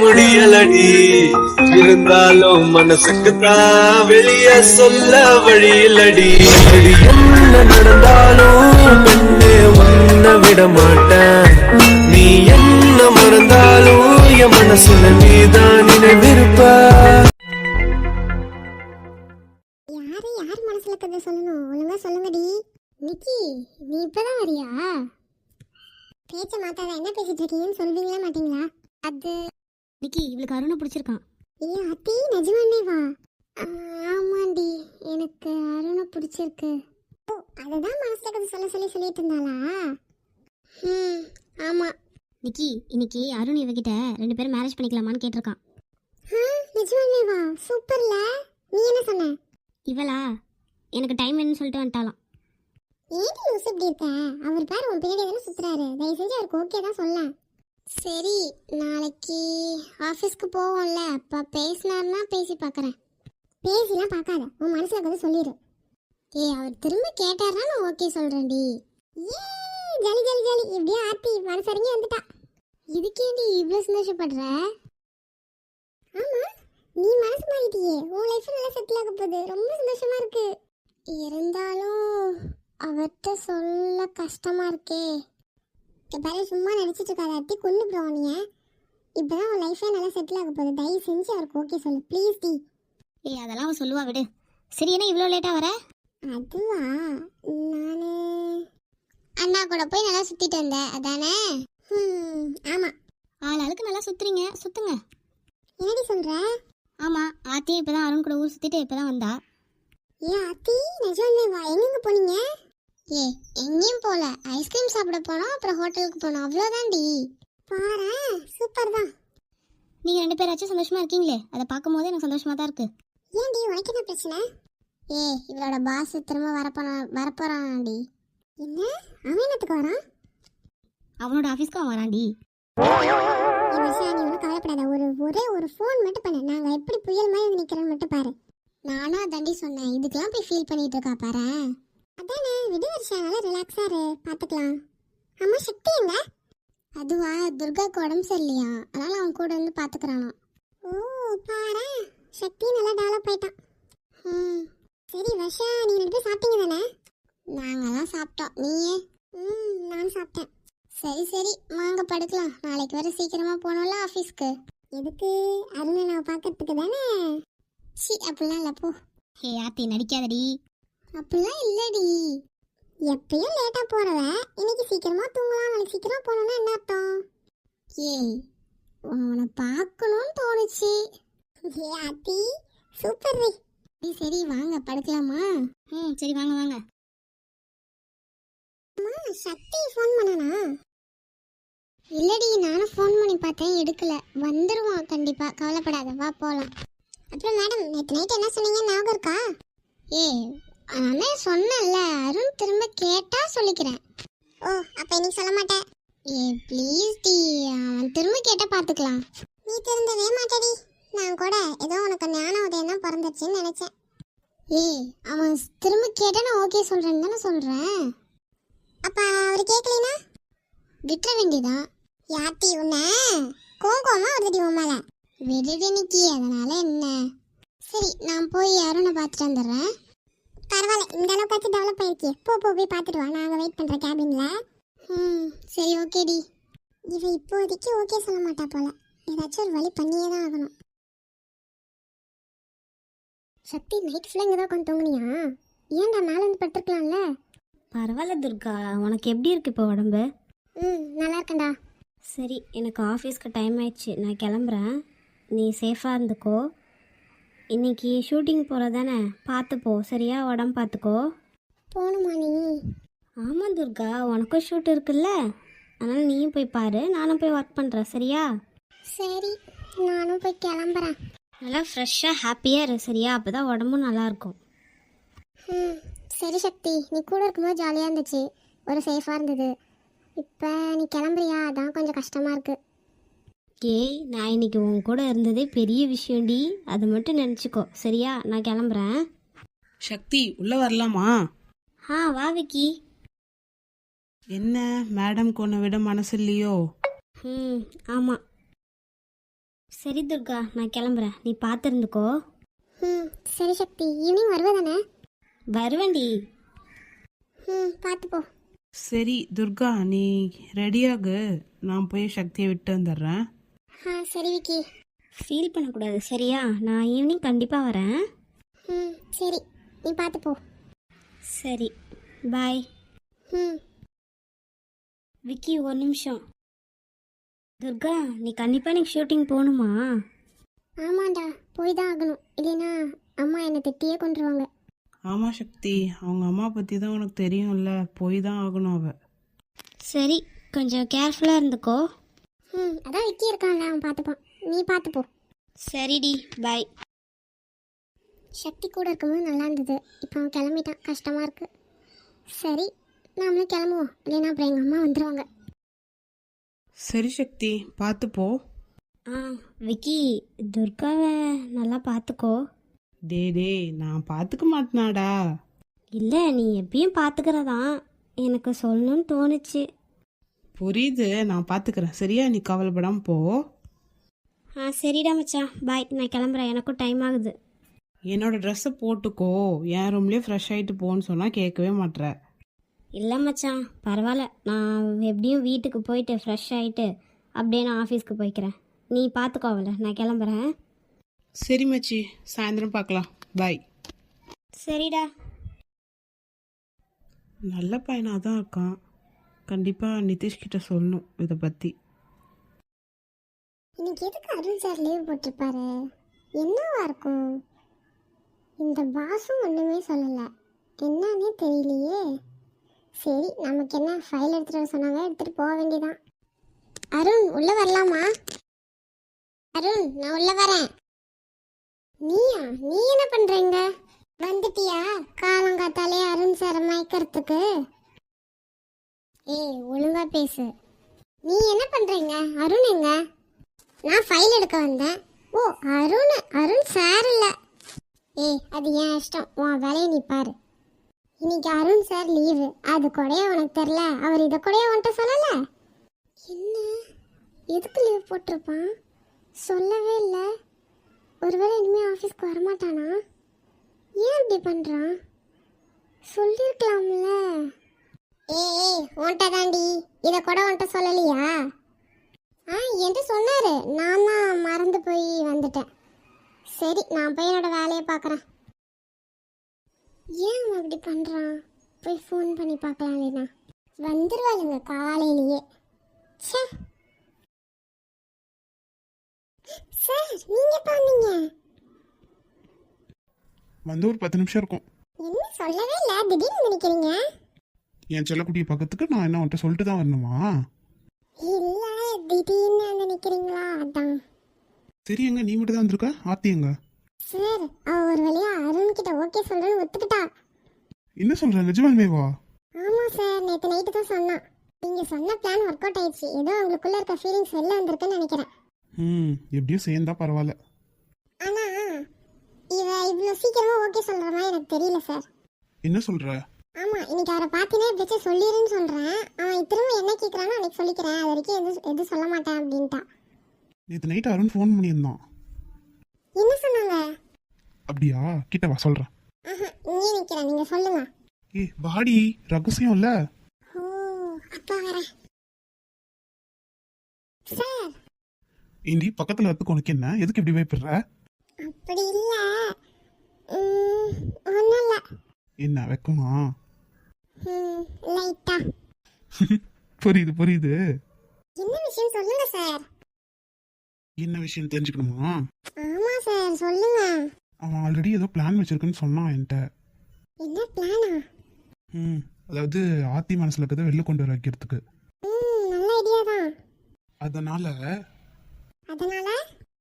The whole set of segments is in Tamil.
முடியலடி. இருந்தாலும் மனசுக்கு தான் வெளிய சொல்ல வழியிலடி என்ன நடந்தாலும் பெண்ணே உன்னை விட மாட்டேன். நீ என்ன மறந்தாலும் என் மனசுல நீதான் நினைவிருப்ப. யாரு யார் மனசுல கதை சொல்லணும்? ஒழுங்கா சொல்லுங்கடி. நிக்கி நீ இப்பதான் வரியா? பேச்ச மாத்தாத என்ன பேசிட்டு இருக்கீங்கன்னு சொல்வீங்களா மாட்டீங்களா? அது நிக்கி இவளுக்கு அருணை பிடிச்சிருக்கான். ஏ அத்தி நிஜமானே வா. ஆமாண்டி எனக்கு அருணை பிடிச்சிருக்கு. ஓ அதுதான் மனசுல கதை சொல்ல சொல்லி சொல்லிட்டு இருந்தாளா? ம் ஆமா. நிக்கி இன்னைக்கு அருண் இவகிட்ட ரெண்டு பேரும் மேரேஜ் பண்ணிக்கலாமான்னு கேட்டிருக்கான். நிஜமானே வா. சூப்பர்ல நீ என்ன சொன்ன? இவளா? எனக்கு டைம் வேணும்னு சொல்லிட்டு வந்துட்டாலாம் ஏடி லூசு இப்படி இருக்க? அவர் பேர் உன் பின்னாடி தானே சுத்துறாரு. தயவு செஞ்சு அவருக்கு ஓகே தான் சொல்ல சரி நாளைக்கு ஆஃபீஸ்க்கு போவோம்ல. அப்போ பேசினார்னா பேசி பார்க்குறேன் பேசிலாம் பார்க்காத. உன் மனசில் கதை சொல்லிடு ஏய் அவர் திரும்ப கேட்டார்னா நான் ஓகே சொல்கிறேன்டி ஏ ஜலி ஜலி ஜலி. இப்படியே ஆர்த்தி மனசறிஞ்சு வந்துட்டா. இதுக்கேண்டி இவ்வளோ சந்தோஷப்படுற? ஆமாம் நீ மனசு மாறிட்டியே. உன் லைஃப் நல்லா செட்டில் ஆக போகுது. ரொம்ப சந்தோஷமாக இருக்குது இருந்தாலும் அவர்கிட்ட சொல்ல கஷ்டமாக இருக்கே. பாரு சும்மா நினைச்சிட்டு இருக்காத அத்தி கொண்டு போவானிய இப்பதான் உன் லைஃபே நல்லா செட்டில் ஆக போகுது. தயவு செஞ்சு அவருக்கு ஓகே சொல்லு. ப்ளீஸ் டி. ஏய் அதெல்லாம் அவ சொல்லுவா விடு. சரி என்ன இவ்வளோ லேட்டாக வர? அதுவா? நானு அண்ணா கூட போய் நல்லா சுத்திட்டு வந்தேன். அதானே? ம் ஆமா. ஆள் ஆளுக்கு நல்லா சுத்துறீங்க. சுத்துங்க. என்னடி சொல்ற? ஆமாம் ஆத்தியும் இப்போ தான் அருண் கூட ஊர் சுற்றிட்டு இப்போ தான் வந்தா. ஏ அத்தி நிஜமே வா எங்கெங்க போனீங்க? ஏ எங்கேயும் போல. ஐஸ்கிரீம் சாப்பிட போனோம் அப்புறம் ஹோட்டலுக்கு போனோம். அவ்வளோதான்டி. பாரு சூப்பர் தான் நீங்கள் ரெண்டு பேராச்சும் சந்தோஷமாக இருக்கீங்களே? அதை பார்க்கும்போது எனக்கு சந்தோஷமாக தான் இருக்குது ஏன்டி உனக்கு என்ன பிரச்சனை? ஏ இவளோட பாஸ் திரும்ப வரப்போனா வரப்போறான்டி என்ன? அவன் என்னத்துக்கு வரான்? அவனோட ஆஃபீஸ்க்கு அவன் வரான்டி. நீ ஒன்றும் கவலைப்படாத. ஒரு ஒரே ஒரு ஃபோன் மட்டும் பண்ணு. நாங்கள் எப்படி புயல் மாதிரி நிற்கிறோன்னு மட்டும் பாரு. நானும் அதாண்டி சொன்னேன். இதுக்கெல்லாம் போய் ஃபீல் பண்ணிட்டு இருக்கா பாரு. அதானே விடு வருஷம் நல்லா ரிலாக்ஸாக இரு பார்த்துக்கலாம் அம்மா சக்தி எங்க? அதுவா துர்காக்கு உடம்பு சரியில்லையா? அதனால அவன் கூட வந்து பார்த்துக்கிறானாம் ஓ பாரு சக்தி நல்லா டெவலப் ஆயிட்டான். ம் சரி வர்ஷா நீ ரெண்டு பேரும் சாப்பிட்டீங்க தானே? நாங்கெல்லாம் சாப்பிட்டோம். நீயே? ம் நான் சாப்பிட்டேன். சரி சரி. வாங்க படுக்கலாம். நாளைக்கு வர சீக்கிரமா போனோம்ல ஆஃபீஸ்க்கு எதுக்கு? அருணை நான் பார்க்கறதுக்கு தானே? சி அப்படிலாம் இல்லை போ. ஹே ஆத்தி நடிக்காதடி. அப்படிலாம் இல்லடி. எப்பயும் லேட்டா போறவ இன்னைக்கு சீக்கிரமா தூங்கலாம். நாளைக்கு சீக்கிரம் போகணும்னா என்ன அர்த்தம்? ஏய் உன்னை பார்க்கணும்னு தோணுச்சு. ஏ அத்தி சூப்பர் சரி சரி வாங்க படுக்கலாமா? ம் சரி வாங்க வாங்க. அம்மா சக்தி ஃபோன் பண்ணனா? இல்லடி நானும் ஃபோன் பண்ணி பார்த்தேன் எடுக்கல. வந்துருவான் கண்டிப்பா. கவலைப்படாத வா போலாம். அப்புறம் மேடம் நேற்று நைட் என்ன சொன்னீங்க ஞாபகம் இருக்கா? ஏ நான் சொன்னேன்ல அருண் திரும்ப கேட்டா சொல்லிக்கிறேன். ஓ அப்ப இன்னைக்கு சொல்ல மாட்டேன். ஏ ப்ளீஸ் டி அவன் திரும்ப கேட்டா பார்த்துக்கலாம் நீ திருந்தவே மாட்டடி. நான் கூட ஏதோ உனக்கு ஞான உதயம் தான் பிறந்துச்சுன்னு நினைச்சேன். ஏய் அவன் திரும்ப கேட்டா நான் ஓகே சொல்றேன்னு தானே சொல்றேன். அப்ப அவர் கேட்கலனா விட்டுற வேண்டியதான் யாத்தி உன்ன? கோங்கோமா வருதுடி உன் மேல. விடுடி நிக்கி அதனால என்ன? சரி நான் போய் அருணை பார்த்துட்டு வந்துடுறேன். பரவாயில்ல இந்த அளவுக்காச்சும் டெவலப் ஆயிருக்கே. போ போ போய் பார்த்துட்டு வா. நாங்கள் வெயிட் பண்ணுறேன் கேபின்ல ம் சரி ஓகேடி இவ இப்போதைக்கு ஓகே சொல்ல மாட்டா போல. ஏதாச்சும் ஒரு வழி பண்ணியே தான் ஆகணும். சக்தி நைட் ஃபுல்லாக இங்கே தான் உட்காந்து தூங்குனியா? ஏன்டா மேலே வந்து படுத்துருக்கலாம்ல? பரவாயில்ல துர்கா. உனக்கு எப்படி இருக்கு இப்போ உடம்பு? ம் நல்லா இருக்கேன்டா. சரி எனக்கு ஆஃபீஸ்க்கு டைம் ஆயிடுச்சு. நான் கிளம்புறேன். நீ சேஃபாக இருந்துக்கோ. இன்னைக்கு ஷூட்டிங் போகிறதானே பார்த்துப்போ. சரியா? உடம்பு பார்த்துக்கோ. போகணுமா நீ? ஆமாம் துர்கா. உனக்கும் ஷூட் இருக்குல்ல. அதனால் நீயும் போய் பாரு. நானும் போய் ஒர்க் பண்ணுறேன் சரியா? சரி. நானும் போய் கிளம்புறேன். நல்லா ஃப்ரெஷ்ஷாக ஹாப்பியாக இரு. சரியா? அப்போ தான் உடம்பும் நல்லாயிருக்கும் ம் சரி சக்தி. நீ கூட இருக்கும்போது ஜாலியாக இருந்துச்சு. ஒரு சேஃபாக இருந்தது. இப்போ நீ கிளம்புறியா? அதான் கொஞ்சம் கஷ்டமாக இருக்கு. ஏய் நான் இன்னைக்கு உன் கூட இருந்ததே பெரிய விஷயம்டி. அதை மட்டும் நினச்சிக்கோ. சரியா? நான் கிளம்புறேன். சக்தி உள்ள வரலாமா? ஆ வா விக்கி. என்ன மேடம்க்கு உன்னை விட மனசு இல்லையோ? ம் ஆமாம் சரி துர்கா நான் கிளம்புறேன். நீ பார்த்துருந்துக்கோ ம் சரி சக்தி. ஈவினிங் வருவதானே வருவேன்டி. ம் பார்த்து போ. சரி துர்கா நீ ரெடியாகு நான் போய் சக்தியை விட்டு வந்துடுறேன். ஆ சரி விக்கி. ஃபீல் பண்ணக்கூடாது சரியா? நான் ஈவினிங் கண்டிப்பாக வரேன். ம் சரி. நீ பார்த்து போ. சரி பாய் ம். விக்கி ஒரு நிமிஷம். துர்கா நீ கண்டிப்பாக எனக்கு ஷூட்டிங் போகணுமா? ஆமாண்டா போய் தான் ஆகணும். இல்லைன்னா அம்மா என்னை திட்டியே கொண்டுருவாங்க ஆமாம் சக்தி. அவங்க அம்மா பற்றி தான் உனக்கு தெரியும்ல. போய் தான் ஆகணும் அவ. சரி கொஞ்சம் கேர்ஃபுல்லாக இருந்துக்கோ. ம் அதான் விக்கி இருக்கான்ல அவன் பார்த்துப்பான். நீ பார்த்து போ. சரிடி பாய் சக்தி கூட இருக்கும்போது நல்லா இருந்தது. இப்போ அவன் கிளம்பிட்டான். கஷ்டமாக இருக்கு. சரி நாமளும் கிளம்புவோம். இல்லைன்னா அப்புறம் எங்கள் அம்மா வந்துடுவாங்க சரி சக்தி பார்த்து போ. ஆ விக்கி துர்காவை நல்லா பார்த்துக்கோ. டே டே நான் பார்த்துக்க மாட்டேனாடா. இல்லை நீ எப்பயும் பார்த்துக்கிறதான். எனக்கு சொல்லணும்னு தோணுச்சு. புரியுது நான் பார்த்துக்கிறேன் சரியா? நீ கவலைப்படாமல் போ. ஆ சரிடா மச்சான். பாய். நான் கிளம்புறேன். எனக்கும் டைம் ஆகுது. என்னோட ட்ரெஸ்ஸை போட்டுக்கோ. என் ரூம்லேயே ஃப்ரெஷ் ஆகிட்டு போன்னு சொன்னால் கேட்கவே மாட்ற. இல்லை மச்சான். பரவாயில்ல. நான் எப்படியும் வீட்டுக்கு போயிட்டு ஃப்ரெஷ் ஆகிட்டு அப்படியே நான் ஆஃபீஸ்க்கு போய்க்கிறேன். நீ பார்த்துக்கோ அவளை. நான் கிளம்புறேன். சரி மச்சி. சாயந்தரம் பார்க்கலாம் பாய் சரிடா. நல்ல பையனாக தான் இருக்கான். கண்டிப்பாக நிதிஷ் கிட்ட சொல்லணும் இதை பற்றி இன்னைக்கு எதுக்கு அருண் சார் லீவ் போட்டிருப்பாரு? என்னவா இருக்கும்? இந்த பாஸும் ஒன்றுமே சொல்லலை. என்னன்னே தெரியலையே. சரி நமக்கு என்ன ஃபைல் எடுத்துகிட்டு வர சொன்னாங்க? எடுத்துகிட்டு போக வேண்டியதான் அருண் உள்ளே வரலாமா? அருண் நான் உள்ளே வரேன். நீயா? நீ என்ன பண்ணுறீங்க வந்துட்டியா? காலங்காத்தாலே அருண் சாரை மயக்கிறதுக்கு. ஏய் ஒழுங்கா பேசு. நீ என்ன பண்றீங்க? அருண் எங்க? நான் ஃபைல் எடுக்க வந்தேன். ஓ அருண் அருண் சார் இல்ல. ஏய் அது ஏன் இஷ்டம். உன் வேலையை நீ பாரு. இன்னைக்கு அருண் சார் லீவு அது கூடயே உனக்கு தெரில அவர் இதை கூடயே உன்கிட்ட சொல்லல? என்ன? எதுக்கு லீவ் போட்டிருப்பான்? சொல்லவே இல்லை. ஒருவேளை இனிமேல் ஆஃபீஸ்க்கு வரமாட்டானா? ஏன் இப்படி பண்ணுறான் சொல்லியிருக்கலாம்ல ஏய் உன்கிட்ட தாண்டி இதை கூட உன்கிட்ட சொல்லலையா? ஆ என்கிட்ட சொன்னாரு. நான் தான் மறந்து போய் வந்துட்டேன். சரி நான் போய் என்னோட வேலையை பார்க்குறேன். ஏன் அவன் அப்படி பண்ணுறான் போய் ஃபோன் பண்ணி பார்க்கலாம் இல்லைனா வந்துருவாளுங்க காலையிலேயே. ச்சே. சார் நீங்க எப்போ வந்தீங்க? வந்து ஒரு பத்து நிமிஷம் இருக்கும். என்ன சொல்லவே இல்லை. திடீர்னு வந்து நிற்கிறீங்க என் செல்லக்குட்டியை பக்கத்துக்கு நான் என்ன உன்ட்ட சொல்லிட்டு தான் வரணுமா? இல்ல திடீர்னு வந்து நிக்கிறீங்களா? அதான். சரி எங்க? நீ மட்டும் தான் வந்திருக்க? எங்க? சார் அவ ஒரு வழியா அருண் கிட்ட ஓகே சொல்றேன்னு ஒத்துக்கிட்டா. என்ன சொல்ற? நிஜமாலுமே வா. ஆமா சார் நேத்து நைட்டு தான் சொன்னான் நீங்க சொன்ன பிளான் ஒர்க் அவுட் ஆயிடுச்சு. ஏதோ உங்களுக்குள்ள இருக்க ஃபீலிங்ஸ் வெளில வந்திருக்குன்னு நினைக்கிறேன். ம் எப்படியும் சேர்ந்தா பரவாயில்ல. ஆனா இவ இவ்வளவு சீக்கிரமா ஓகே சொல்ற மாதிரி எனக்கு தெரியல சார். என்ன சொல்ற? ஆமா இன்னைக்கு அவரை பார்த்தீங்கன்னா எப்படியாச்சும் சொல்லிடுன்னு சொல்றேன். அவன் திரும்ப என்ன கேட்கறானோ அன்னைக்கு சொல்லிக்கிறேன். அது வரைக்கும் எதுவும் எதுவும் சொல்ல மாட்டேன் அப்படின்ட்டான். நேற்று நைட் அருண் ஃபோன் பண்ணியிருந்தான். என்ன சொன்னாங்க? அப்படியா? கிட்ட வா சொல்றேன். ஆஹா இங்கே நிக்கிறேன். நீங்க சொல்லுங்க. ஏ வாடி ரகசியம் இல்ல? ஓ அப்பா வரேன் சார். இந்தி பக்கத்துல வரத்துக்கு உனக்கு என்ன? எதுக்கு இப்படி பயப்படுற? அப்படி இல்ல ஒன்றும் இல்லை என்ன வெக்கமா? புரியுது புரியுது. என்ன விஷயம் சொல்லுங்க சார்? என்ன விஷயம் தெரிஞ்சுக்கணுமா? ஆமா சார் சொல்லுங்க. அவன் ஆல்ரெடி ஏதோ பிளான் வச்சிருக்குன்னு சொன்னான் என்கிட்ட. என்ன பிளானா ம் அதாவது ஆத்தி மனசுல இருக்கிறத வெளில கொண்டு வர வைக்கிறதுக்கு. நல்ல ஐடியா தான். அதனால அதனால?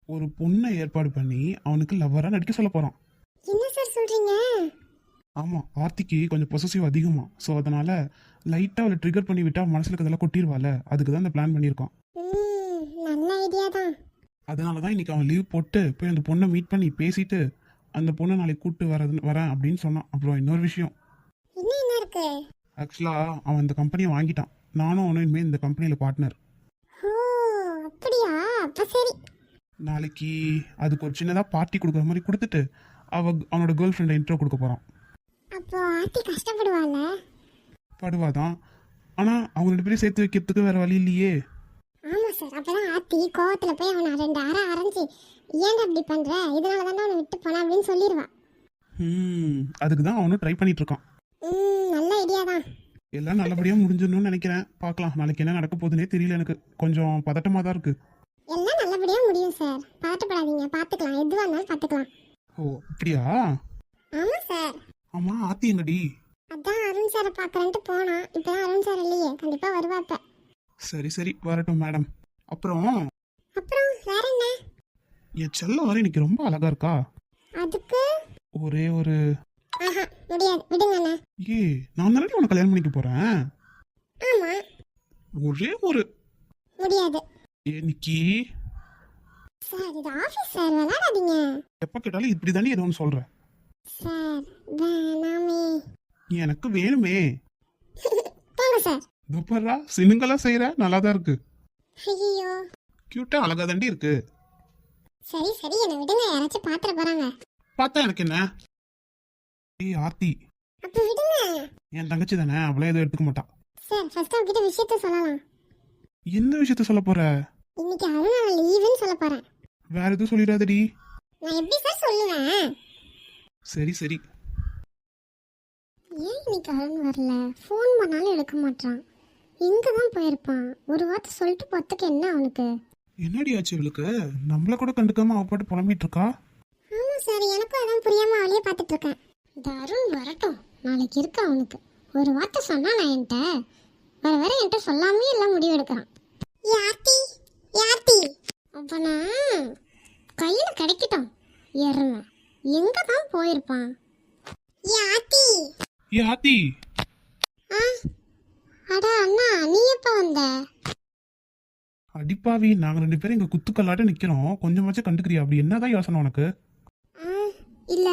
ஒரு பொண்ணை ஏற்பாடு பண்ணி அவனுக்கு லவ்வரா நடிக்க சொல்ல போறான். என்ன சார் சொல்றீங்க? ஆமா ஆர்த்திக்கு கொஞ்சம் பொசசிவ் அதிகமா. ஸோ அதனால லைட்டா அவளை ட்ரிகர் பண்ணி விட்டா அவன் மனசுல இருக்கிறதெல்லாம் கொட்டிடுவாள் அதுக்கு தான் இந்த பிளான் பண்ணியிருக்கான். ம் நல்ல ஐடியா தான். அதனால தான் இன்னைக்கு அவன் லீவ் போட்டு போய் அந்த பொண்ணை மீட் பண்ணி பேசிட்டு அந்த பொண்ணை நாளைக்கு கூப்பிட்டு வரது வரேன் அப்படின்னு சொன்னான். அப்புறம் இன்னொரு விஷயம். இன்னும் என்ன இருக்கு? ஆக்சுவலா அவன் இந்த கம்பெனியை வாங்கிட்டான். நானும் அவனும் இனிமேல் இந்த கம்பெனியில் பார்ட்னர் ஓ அப்படியா? அப்ப சரி. நாளைக்கு அதுக்கு ஒரு சின்னதாக பார்ட்டி கொடுக்குற மாதிரி கொடுத்துட்டு அவ அவனோட கேர்ள் ஃப்ரெண்டை இன்ட்ரோ கொடுக்க போகிறான் அப்போ ஆர்த்தி கஷ்டப்படுவாள்ல படுவாதான் ஆனால் அவங்க ரெண்டு பேரும் சேர்த்து வைக்கிறதுக்கு வேற வழி இல்லையே. ஆமா சார் அப்பதான் ஆர்த்தி கோவத்துல போய் அவனை ரெண்டு அரை அரைஞ்சு ஏன்டா அப்படி பண்ற? இதனால தானே அவனை விட்டு போனா? அப்படின்னு சொல்லிடுவா ம் அதுக்கு தான் அவனும் ட்ரை பண்ணிட்டு இருக்கான் ம் நல்ல ஐடியா தான். எல்லாம் நல்லபடியாக முடிஞ்சிடணும்னு நினைக்கிறேன். பார்க்கலாம் நாளைக்கு என்ன நடக்க போகுதுன்னே தெரியல எனக்கு. கொஞ்சம் பதட்டமாக தான் இருக்கு. எல்லாம் நல்லபடியா முடியும் சார். பதட்டப்படாதீங்க பாத்துக்கலாம். எதுவா இருந்தாலும் பாத்துக்கலாம். ஓ அப்படியா? ஆமா சார். ஆமா ஆத்தி எங்கடி அதான் அருண் சாரை பாக்குறேன்ட்டு போனான். இப்பதான் அருண் சார் இல்லையே. கண்டிப்பா வருவாப்ப சரி சரி வரட்டும் மேடம் அப்புறம்? அப்புறம் வேற என்ன? என் செல்லம் வர இன்னைக்கு ரொம்ப அழகா இருக்கா? அதுக்கு? ஒரே ஒரு ஆஹா முடியாது. விடுங்க அண்ணா. ஏ நான் தானே உனக்கு கல்யாணம் பண்ணிக்க போறேன்? ஆமா. ஒரே ஒரு முடியாது. ஏ நிக்கி. சார் இது ஆபீஸ் சார் விளையாடாதீங்க. எப்ப கேட்டாலும் இப்படி தானே ஏதோ ஒன்று சொல்ற. சார் வேணாமே எனக்கு வேணுமே. போங்க சார். துப்பரா சினுங்கெல்லாம் செய்யற நல்லா தான் இருக்கு. ஐயோ கியூட்டா அழகா தாண்டி இருக்கு. சரி சரி என்னை விடுங்க யாராச்சும் பாத்திர போறாங்க. பார்த்தா எனக்கு என்ன? ஏய் ஆர்த்தி. அப்ப விடுங்க. என் தங்கச்சி தானே அவளே எதுவும் எடுத்துக்க மாட்டா. சார் ஃபர்ஸ்ட் அவகிட்ட விஷயத்த சொல்லலாம். என்ன விஷயத்த சொல்ல போற? இன்னைக்கு அருண் லீவுன்னு சொல்ல போறேன். வேற எதுவும் சொல்லிடாதடி. நான் எப்படி சார் சொல்லுவேன்? சரி சரி. ஏன் இன்னைக்கு அருண் வரல? ஃபோன் பண்ணாலும் எடுக்க மாட்டான் எங்க தான் போயிருப்பான். ஒரு வார்த்தை சொல்லிட்டு போறதுக்கு என்ன அவனுக்கு? என்னடி ஆச்சு இவளுக்கு? நம்மள கூட கண்டுக்காம அவ பாட்டு புலம்பிட்டு இருக்கா ஆமா சார் எனக்கும் அதான் புரியாம அவளையே பார்த்துட்டு இருக்கேன் இந்த அருண் வரட்டும். நாளைக்கு இருக்கு அவனுக்கு. ஒரு வார்த்தை சொன்னா நான் என்கிட்ட வர வர என்கிட்ட சொல்லாமே எல்லாம் முடிவு எடுக்கிறான். யார்த்தி யார்த்தி அப்பனா கையில கிடைக்கட்டும். எருமை எங்க தான் போயிருப்பான் யார்த்தி ஏ ஆத்தி. ஆ அட அண்ணா நீ எப்ப வந்த? அடிப்பாவி நாங்க ரெண்டு பேரும் இங்க குத்துக்கல்லாட்ட நிக்கிறோம். கொஞ்சமாச்சும் கண்டுக்கிறியா? அப்படி என்னதான் யோசனை உனக்கு? ஆ, இல்ல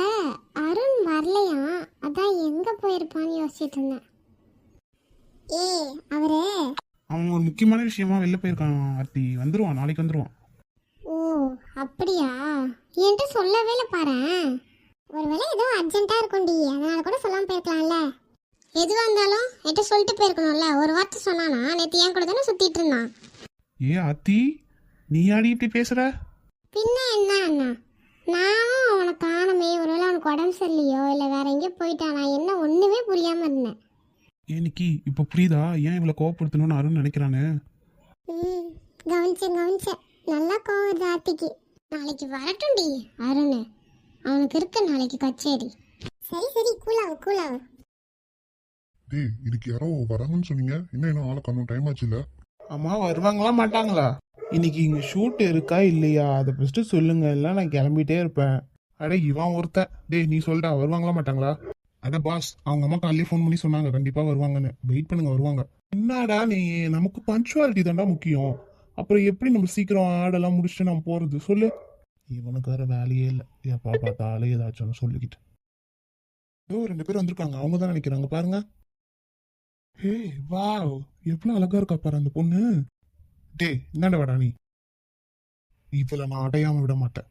அருண் வரலையா? அதான் எங்க போயிருப்பான்னு யோசிச்சுட்டு இருந்தேன். ஏ அவரு. அவன் ஒரு முக்கியமான விஷயமா வெளில போயிருக்கான் ஆர்த்தி வந்துருவான் நாளைக்கு வந்துருவான். ஓ அப்படியா? என்கிட்ட சொல்லவே இல்லை பாரேன் ஒருவேளை ஏதோ அர்ஜென்ட்டா இருக்கும்டி. அதனால கூட சொல்லாம போயிருக்கலாம்ல. எதுவா இருந்தாலும் என்கிட்ட சொல்லிட்டு போயிருக்கணும்ல. ஒரு வார்த்தை சொன்னானா நேற்று என் கூட தானே சுத்திட்டு இருந்தான். ஏ ஆத்தி நீ ஆடி இப்படி பேசுற? பின்ன என்ன அண்ணா? நானும் அவனை காணமே. ஒருவேளை அவனுக்கு உடம்பு சரியில்லையோ இல்லை வேற எங்கேயோ போயிட்டானா என்ன ஒண்ணுமே புரியாம இருந்தேன். ஏ நிக்கி இப்ப புரியுதா? ஏன் இவ்வளவு கோவப்படுத்தணும்னு அருண் நினைக்கிறானு? ம் கவனிச்சேன் கவனிச்சேன். நல்லா கோவம் வருது ஆர்த்திக்கு. நாளைக்கு வரட்டும்டி அருண். அவனுக்கு இருக்கு நாளைக்கு கச்சேரி. சரி சரி கூலாவு கூலாவு. டேய் இதுக்கு யாரோ வராங்கன்னு சொன்னீங்க. இன்னும் என்ன ஆளை கண்ணும் டைம் ஆச்சு இல்ல? அம்மா வருவாங்களா மாட்டாங்களா? இன்னைக்கு இங்க ஷூட் இருக்கா இல்லையா? அதை ஃபர்ஸ்ட் சொல்லுங்க. இல்லை நான் கிளம்பிட்டே இருப்பேன். அட இவன் ஒருத்த. டேய் நீ சொல்டா வருவாங்களா மாட்டாங்களா? அட பாஸ் அவங்க அம்மா காலையிலே ஃபோன் பண்ணி சொன்னாங்க. கண்டிப்பா வருவாங்கன்னு. வெயிட் பண்ணுங்க வருவாங்க. என்னடா நீ? நமக்கு பஞ்சுவாலிட்டி தான்டா முக்கியம். அப்புறம் எப்படி நம்ம சீக்கிரம் ஆடெல்லாம் முடிச்சுட்டு நம்ம போறது? சொல்லு. இவனுக்கு வேற வேலையே இல்லை. எப்பா பார்த்தாலே ஏதாச்சும் ஒன்று சொல்லிக்கிட்டு. ஏதோ ரெண்டு பேரும் வந்திருக்காங்க. அவங்க தான் நினைக்கிறாங்க. பாருங்க. Hey wow. எவ்வளோ அழகா இருக்கா பாரு அந்த பொண்ணு. டேய் என்னடா வாடா நீ. இவள நான் அடையாம விட மாட்டேன்.